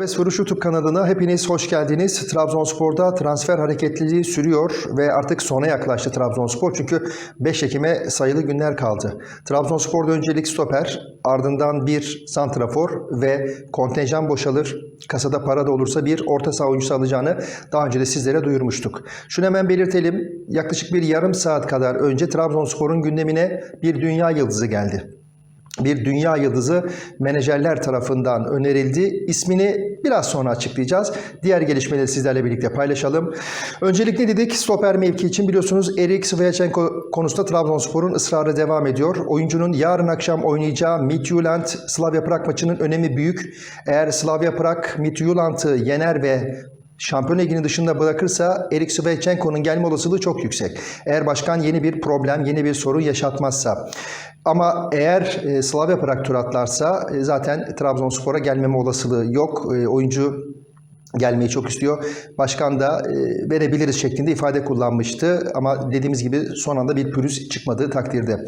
Serbest Vuruş YouTube kanalına hepiniz hoş geldiniz. Trabzonspor'da transfer hareketliliği sürüyor ve artık sona yaklaştı Trabzonspor. Çünkü 5 Ekim'e sayılı günler kaldı. Trabzonspor'da öncelik stoper, ardından bir santrafor ve kontenjan boşalır. Kasada para da olursa bir orta saha oyuncusu alacağını daha önce de sizlere duyurmuştuk. Şunu hemen belirtelim. Yaklaşık bir yarım saat kadar önce Trabzonspor'un gündemine bir dünya yıldızı geldi bir dünya yıldızı menajerler tarafından önerildi. İsmini biraz sonra açıklayacağız. Diğer gelişmeleri sizlerle birlikte paylaşalım. Öncelikle dedik stoper mevki için biliyorsunuz Erik Svyachenko konusunda Trabzonspor'un ısrarı devam ediyor. Oyuncunun yarın akşam oynayacağı Midtjylland Slavia Prag maçının önemi büyük. Eğer Slavia Prag Midtjylland'ı yener ve Şampiyon Ligi'nin dışında bırakırsa Erik Svyachenko'nun gelme olasılığı çok yüksek. Eğer başkan yeni bir problem, yeni bir sorun yaşatmazsa. Ama eğer e, Slavia Prag tur atlarsa e, zaten Trabzonspor'a gelmeme olasılığı yok. E, oyuncu gelmeyi çok istiyor. Başkan da e, verebiliriz şeklinde ifade kullanmıştı. Ama dediğimiz gibi son anda bir pürüz çıkmadığı takdirde.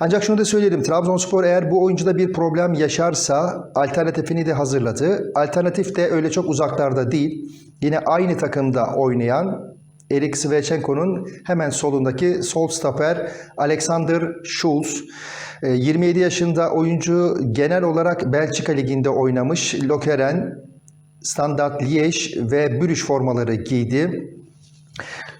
Ancak şunu da söyleyelim. Trabzonspor eğer bu oyuncuda bir problem yaşarsa alternatifini de hazırladı. Alternatif de öyle çok uzaklarda değil. Yine aynı takımda oynayan Erik Svyachenko'nun hemen solundaki sol stoper Alexander Schulz. E, 27 yaşında oyuncu genel olarak Belçika Ligi'nde oynamış. Lokeren, Standard Liège ve Brüj formaları giydi.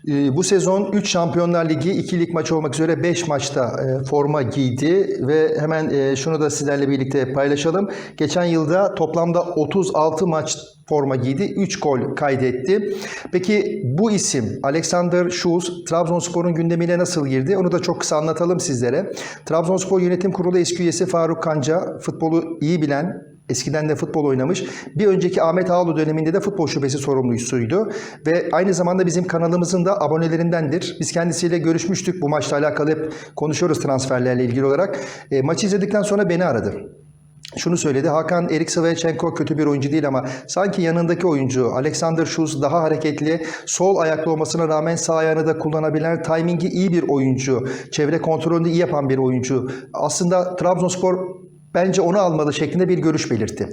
Ee, Bu sezon 3 Şampiyonlar Ligi, 2 lig maçı olmak üzere 5 maçta e, forma giydi ve hemen e, şunu da sizlerle birlikte paylaşalım. Geçen yılda toplamda 36 maç forma giydi, 3 gol kaydetti. Peki bu isim Alexander Schulz Trabzonspor'un gündemine nasıl girdi? Onu da çok kısa anlatalım sizlere. Trabzonspor Yönetim Kurulu eski üyesi Faruk Kanca futbolu iyi bilen Eskiden de futbol oynamış. Bir önceki Ahmet Ağalı döneminde de futbol şubesi sorumlusuydu. Ve aynı zamanda bizim kanalımızın da abonelerindendir. Biz kendisiyle görüşmüştük. Bu maçla alakalı hep konuşuyoruz transferlerle ilgili olarak. E, maçı izledikten sonra beni aradı. Şunu söyledi. Hakan Erik Svyachenko kötü bir oyuncu değil ama sanki yanındaki oyuncu Alexander Schulz daha hareketli, sol ayaklı olmasına rağmen sağ ayağını da kullanabilen, timingi iyi bir oyuncu, çevre kontrolünü iyi yapan bir oyuncu. Aslında Trabzonspor bence onu almalı şeklinde bir görüş belirtti.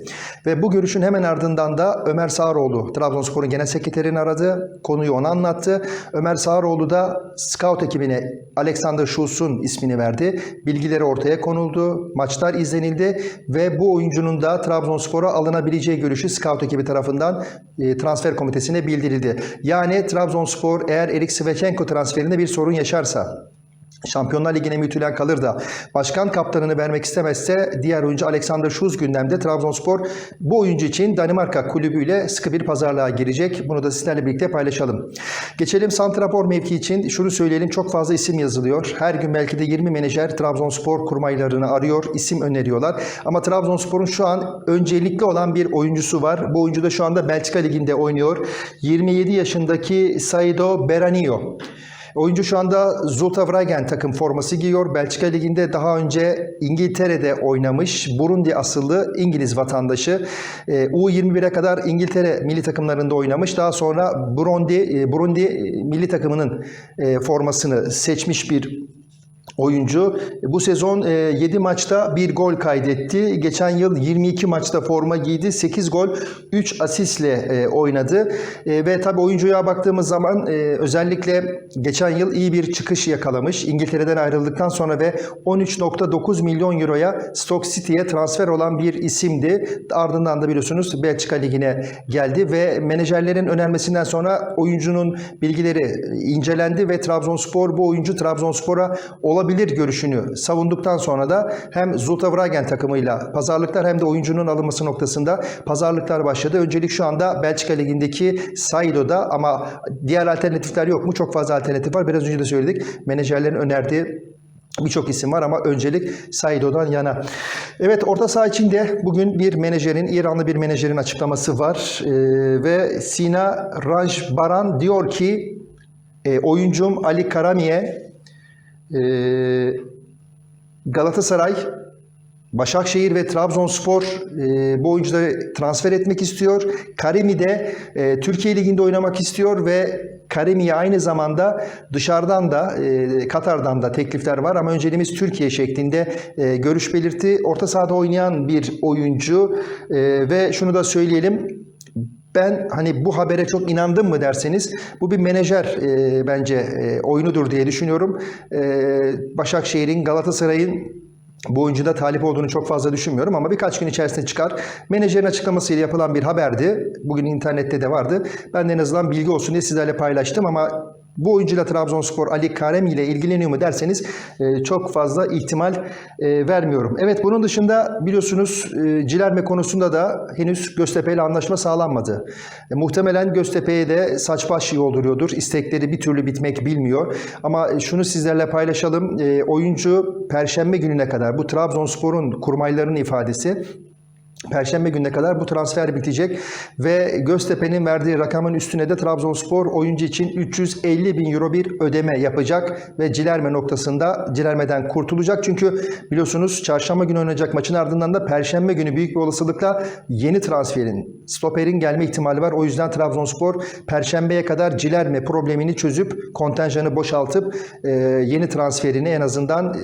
Ve bu görüşün hemen ardından da Ömer Sağaroğlu, Trabzonspor'un genel sekreterini aradı. Konuyu ona anlattı. Ömer Sağaroğlu da scout ekibine Alexander Schulz'un ismini verdi. Bilgileri ortaya konuldu. Maçlar izlenildi ve bu oyuncunun da Trabzonspor'a alınabileceği görüşü scout ekibi tarafından e, transfer komitesine bildirildi. Yani Trabzonspor eğer Erik Svyachenko transferinde bir sorun yaşarsa Şampiyonlar Ligi'ne mütülen kalır da başkan kaptanını vermek istemezse diğer oyuncu Alexander Schulz gündemde. Trabzonspor bu oyuncu için Danimarka kulübüyle sıkı bir pazarlığa girecek. Bunu da sizlerle birlikte paylaşalım. Geçelim Santrafor mevki için. Şunu söyleyelim çok fazla isim yazılıyor. Her gün belki de 20 menajer Trabzonspor kurmaylarını arıyor, isim öneriyorlar. Ama Trabzonspor'un şu an öncelikli olan bir oyuncusu var. Bu oyuncu da şu anda Belçika Ligi'nde oynuyor. 27 yaşındaki Saido Beranio. Oyuncu şu anda Zulte Waregem takım forması giyiyor. Belçika Ligi'nde daha önce İngiltere'de oynamış. Burundi asıllı İngiliz vatandaşı. Ee, U21'e kadar İngiltere milli takımlarında oynamış. Daha sonra Burundi, e, Burundi milli takımının e, formasını seçmiş bir oyuncu. Bu sezon 7 maçta 1 gol kaydetti. Geçen yıl 22 maçta forma giydi. 8 gol 3 asistle e, oynadı. E, Ve tabii oyuncuya baktığımız zaman e, özellikle geçen yıl iyi bir çıkış yakalamış. İngiltere'den ayrıldıktan sonra ve 13.9 milyon euroya Stoke City'ye transfer olan bir isimdi. Ardından da biliyorsunuz Belçika Ligi'ne geldi ve menajerlerin önermesinden sonra oyuncunun bilgileri incelendi ve Trabzonspor bu oyuncu Trabzonspor'a olabilir görüşünü savunduktan sonra da hem Zulte Waregem takımıyla pazarlıklar hem de oyuncunun alınması noktasında pazarlıklar başladı. Öncelik şu anda Belçika Ligi'ndeki Saido'da ama diğer alternatifler yok mu? Çok fazla alternatif var. Biraz önce de söyledik. Menajerlerin önerdiği Birçok isim var ama öncelik Saido'dan yana. Evet orta saha içinde bugün bir menajerin, İranlı bir menajerin açıklaması var. Ee, ve Sina Rajbaran diyor ki e, oyuncum Ali Karamiye e, Galatasaray, Başakşehir ve Trabzonspor e, bu oyuncuları transfer etmek istiyor. Karimi de e, Türkiye Ligi'nde oynamak istiyor ve Karimi'ye aynı zamanda dışarıdan da e, Katar'dan da teklifler var ama önceliğimiz Türkiye şeklinde görüş belirtti. Orta sahada oynayan bir oyuncu ve şunu da söyleyelim ben hani bu habere çok inandım mı derseniz bu bir menajer e, bence e, oyunudur diye düşünüyorum. E, Başakşehir'in Galatasaray'ın bu oyuncuda talip olduğunu çok fazla düşünmüyorum ama birkaç gün içerisinde çıkar. Menajerin açıklamasıyla yapılan bir haberdi. Bugün internette de vardı. Ben de en azından bilgi olsun diye sizlerle paylaştım ama bu oyuncuyla Trabzonspor Ali Karem ile ilgileniyor mu derseniz e, çok fazla ihtimal e, vermiyorum. Evet bunun dışında biliyorsunuz e, Cilerme konusunda da henüz Göztepe ile anlaşma sağlanmadı. E, muhtemelen Göztepe'ye de saç baş yolduruyordur. İstekleri bir türlü bitmek bilmiyor. Ama şunu sizlerle paylaşalım. E, oyuncu Perşembe gününe kadar bu Trabzonspor'un kurmaylarının ifadesi Perşembe gününe kadar bu transfer bitecek ve Göztepe'nin verdiği rakamın üstüne de Trabzonspor oyuncu için 350 bin euro bir ödeme yapacak ve Cilerme noktasında Cilerme'den kurtulacak. Çünkü biliyorsunuz çarşamba günü oynanacak maçın ardından da Perşembe günü büyük bir olasılıkla yeni transferin, stoperin gelme ihtimali var. O yüzden Trabzonspor Perşembe'ye kadar Cilerme problemini çözüp kontenjanı boşaltıp yeni transferini en azından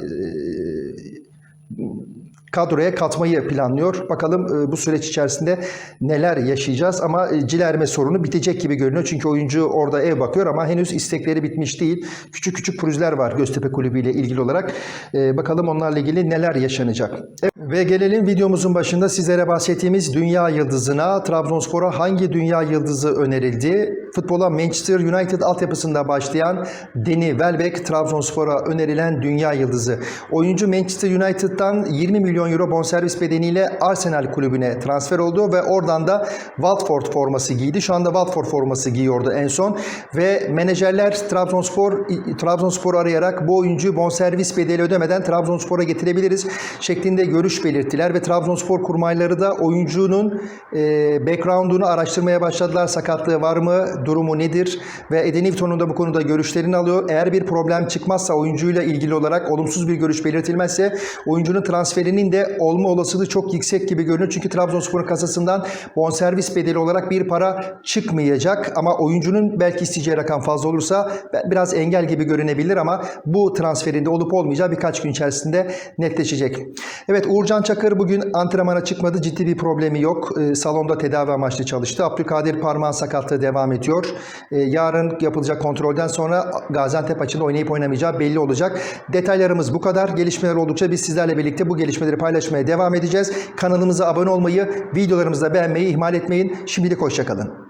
kadroya katmayı planlıyor. Bakalım e, bu süreç içerisinde neler yaşayacağız ama e, Cilerme sorunu bitecek gibi görünüyor. Çünkü oyuncu orada ev bakıyor ama henüz istekleri bitmiş değil. Küçük küçük pürüzler var Göztepe Kulübü ile ilgili olarak. E, Bakalım onlarla ilgili neler yaşanacak. Evet, Ve gelelim videomuzun başında sizlere bahsettiğimiz dünya yıldızına. Trabzonspor'a hangi dünya yıldızı önerildi? Futbola Manchester United altyapısında başlayan Deni Welbeck Trabzonspor'a önerilen dünya yıldızı. Oyuncu Manchester United'dan 20 milyon euro bonservis bedeniyle Arsenal kulübüne transfer oldu ve oradan da Watford forması giydi. Şu anda Watford forması giyiyordu en son ve menajerler Trabzonspor Trabzonspor'u arayarak bu oyuncuyu bonservis bedeli ödemeden Trabzonspor'a getirebiliriz şeklinde görüş belirttiler ve Trabzonspor kurmayları da oyuncunun e, background'unu araştırmaya başladılar. Sakatlığı var mı? Durumu nedir? Ve Eden Newton'un da bu konuda görüşlerini alıyor. Eğer bir problem çıkmazsa oyuncuyla ilgili olarak olumsuz bir görüş belirtilmezse oyuncunun transferinin de olma olasılığı çok yüksek gibi görünüyor. Çünkü Trabzonspor'un kasasından bonservis bedeli olarak bir para çıkmayacak ama oyuncunun belki isteyeceği rakam fazla olursa biraz engel gibi görünebilir ama bu transferinde olup olmayacağı birkaç gün içerisinde netleşecek. Evet Uğurcan Çakır bugün antrenmana çıkmadı. Ciddi bir problemi yok. Ee, salonda tedavi amaçlı çalıştı. Abdülkadir parmağın sakatlığı devam ediyor. Ee, yarın yapılacak kontrolden sonra Gaziantep maçında oynayıp oynamayacağı belli olacak. Detaylarımız bu kadar. Gelişmeler oldukça biz sizlerle birlikte bu gelişmeleri paylaşmaya devam edeceğiz. Kanalımıza abone olmayı, videolarımızı da beğenmeyi ihmal etmeyin. Şimdilik hoşçakalın.